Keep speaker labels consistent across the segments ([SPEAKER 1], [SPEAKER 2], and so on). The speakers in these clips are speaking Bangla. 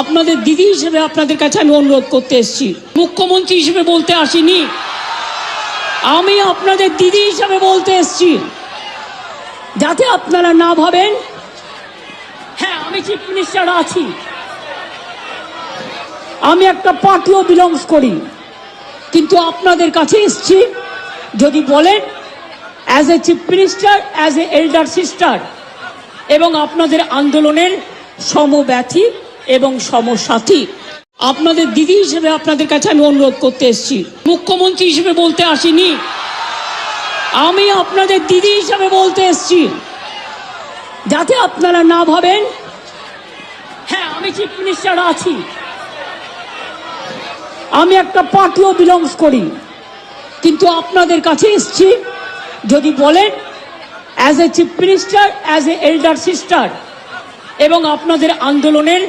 [SPEAKER 1] আপনাদের দিদি হিসেবে আপনাদের কাছে আমি অনুরোধ করতে এসেছি। মুখ্যমন্ত্রী হিসেবে বলতে আসিনি। আমি আপনাদের দিদি হিসেবে বলতে এসেছি। যাতে আপনারা না ভাবেন হ্যাঁ আমি চিফ মিনিস্টার আছি। আমি একটা পার্টিও বিলংস করি। কিন্তু আপনাদের কাছে এসছি যদি বলেন as a chief minister as a elder sister এবং আপনাদের আন্দোলনের সমব্যথী এবং সমসাথী। আপনাদের দিদি হিসেবে আপনাদের কাছে আমি অনুরোধ করতে এসেছি। মুখ্যমন্ত্রী হিসেবে বলতে আসিনি। আমি আপনাদের দিদি হিসেবে বলতে এসেছি। যাতে আপনারা না ভাবেন। হ্যাঁ আমি চিফ মিনিস্টার আছি। আমি একটা পার্টিও বিলংস করি। কিন্তু আপনাদের কাছে এসেছি যদি বলেন as a chief minister as a elder sister এবং আপনাদের আন্দোলনের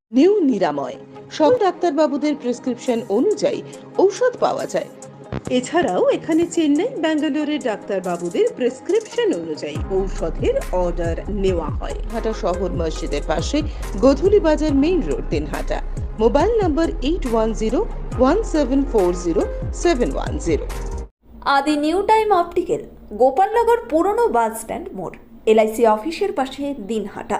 [SPEAKER 2] নিউ নিরাময়। সব ডাক্তারবাবুদের প্রেসক্রিপশন অনুযায়ী ঔষধ পাওয়া যায়। এছাড়াও এখানে চেন্নাই, ব্যাঙ্গালোরের ডাক্তারবাবুদের প্রেসক্রিপশন অনুযায়ী ঔষধের অর্ডার নেওয়া হয়। হাটা শহর মসজিদের পাশে Godhuli Bazar main road Dinhata. Mobile number eight one zero one seven four zero seven one zero
[SPEAKER 3] Adi new time optical, Gopalnagar পুরনো বাস স্ট্যান্ড মোড়, এলআইসি অফিসের পাশে দিনহাটা।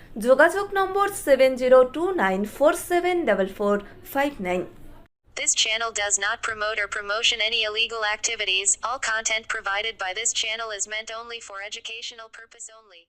[SPEAKER 3] যোগাযোগ number seven zero two nine four seven double four five nine
[SPEAKER 4] This channel does not promote or promotion any illegal activities. All content provided by this channel is meant only for educational purpose only.